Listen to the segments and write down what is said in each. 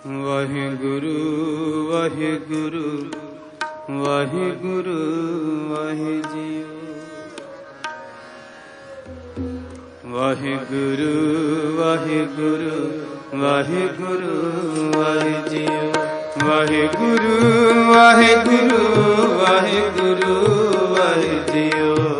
ਵਾਹਿਗੁਰੂ ਵਾਹਿਗੁਰੂ ਵਾਹਿਗੁਰੂ ਵਾਹਿਜੀਓ ਵਾਹਿਗੁਰੂ ਵਾਹਿਗੁਰੂ ਵਾਹਿਗੁਰੂ ਵਾਹਿਜੀਓ ਵਾਹਿਗੁਰੂ ਵਾਹਿਗੁਰੂ ਵਾਹਿਗੁਰੂ ਵਾਹਿਜੀਓ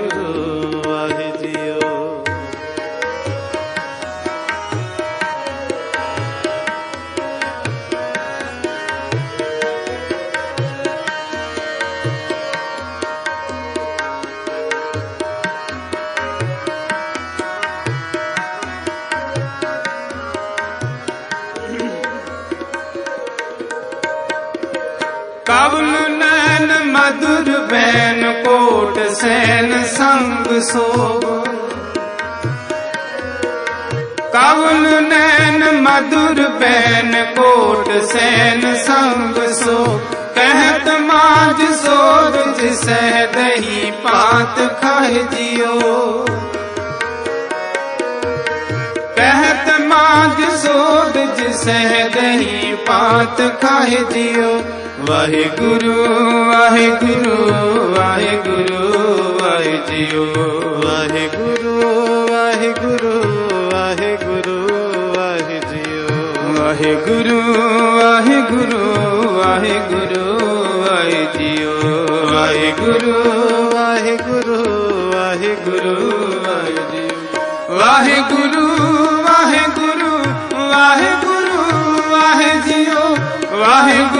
पवन नैन मधुर बैन कोट सैन संग सो कवन नैन मधुर बैन कोट सैन संग सो कहत माज सोर जिसे दही पात खह जियो कहत माज सोर जिसे दही पात खह जियो ਵਾਹਿਗੁਰੂ ਵਾਹਿਗੁਰੂ ਵਾਹਿਗੁਰੂ ਵਾਹਿਜੀਓ ਵਾਹਿਗੁਰੂ ਵਾਹਿਗੁਰੂ ਵਾਹਿਗੁਰੂ ਵਾਹਿਜੀਓ ਵਾਹਿਗੁਰੂ ਵਾਹਿਗੁਰੂ ਵਾਹਿਗੁਰੂ ਵਾਹਿਜੀਓ ਵਾਹਿਗੁਰੂ ਵਾਹਿਗੁਰੂ ਵਾਹਿਗੁਰੂ ਵਾਹਿਜੀਓ ਵਾਹਿਗੁਰੂ ਵਾਹਿਗੁਰੂ ਵਾਹਿਗੁਰੂ ਵਾਹਿਜੀਓ ਵਾਹਿਗੁਰੂ ਵਾਹਿਗੁਰੂ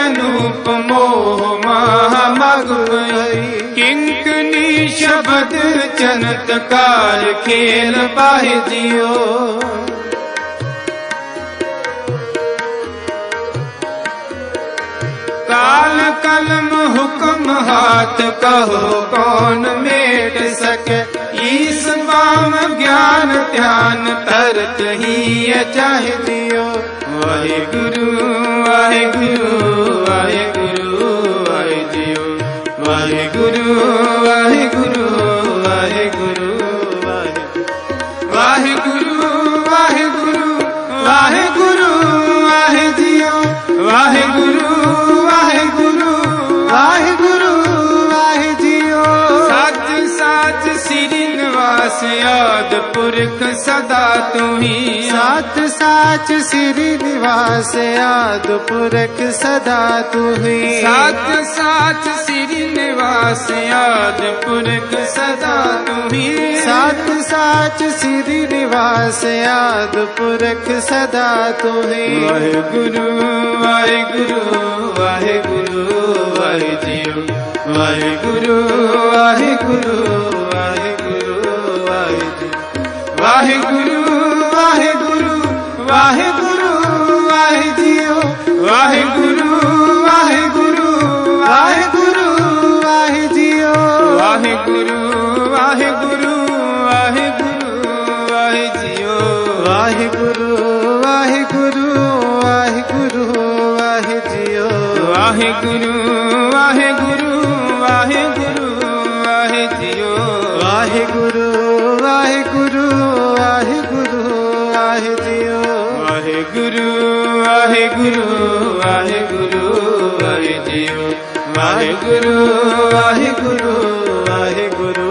ਅਨੂਪ ਮੋਹ ਮਾਹ ਮਗ ਕਿੰਕਨੀ ਸ਼ਬਦ ਚਨਤਕਾਰ ਖੇਲ ਬਾਹਿ ਜਿਓ ਕਾਲ ਕਲਮ ਹੁਕਮ ਹਾਥ ਕਹੋ ਕੌਣ ਮੇਟ ਸਕੈ ਈਸ ਬਾਮ ਗਿਆਨ ਧਿਆਨ ਤਰਤ ਹੀ ਚਾਹਿ ਦਿਓ ਵਾਹਿਗੁਰੂ ਵਾਹਿਗੁਰੂ ਨਿਵਾਸ ਪੁਰਖ ਸਦਾ ਤੁਹੀ ਸਾਥ ਸਾਚ ਸ੍ਰੀ ਨਿਵਾਸ ਆਦ ਪੁਰਖ ਸਦਾ ਤੁਹੀ ਸਤ ਸਾਚ ਸ੍ਰੀ ਨਿਵਾਸ ਆਦ ਪੁਰਖ ਸਦਾ ਤੁਹੀ ਸਾਥ ਸਾਚ ਸ੍ਰੀ ਨਿਵਾਸ ਆਦ ਪੁਰਖ ਸਦਾ ਤੁਹੀ ਵਾਹਿਗੁਰੂ ਵਾਹਿਗੁਰੂ ਵਾਹਿਗੁਰੂ ਵਾਹਿਜੀਓ ਵਾਹਿਗੁਰੂ ਵਾਹਿਗੁਰੂ ਵਾਹਿਗੁਰੂ ਵਾਹਿਗੁਰੂ ਵਾਹਿਗੁਰੂ ਵਾਹਿਗੁਰੂ ਵਾਹਿਜੀਓ ਵਾਹਿਗੁਰੂ ਵਾਹਿਗੁਰੂ ਵਾਹਿਗੁਰੂ ਵਾਹਿਜੀਓ ਵਾਹਿਗੁਰੂ ਵਾਹਿਗੁਰੂ ਵਾਹਿਗੁਰੂ ਵਾਹਿਜੀਓ ਵਾਹਿਗੁਰੂ ਵਾਹਿਗੁਰੂ ਵਾਹਿਗੁਰੂ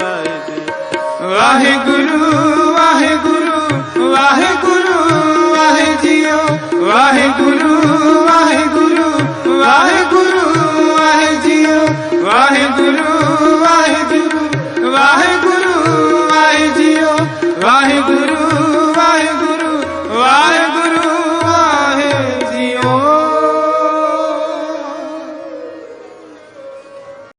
ਵਾਹਿਗੁਰੂ। ਵਾਹਿਗੁਰੂ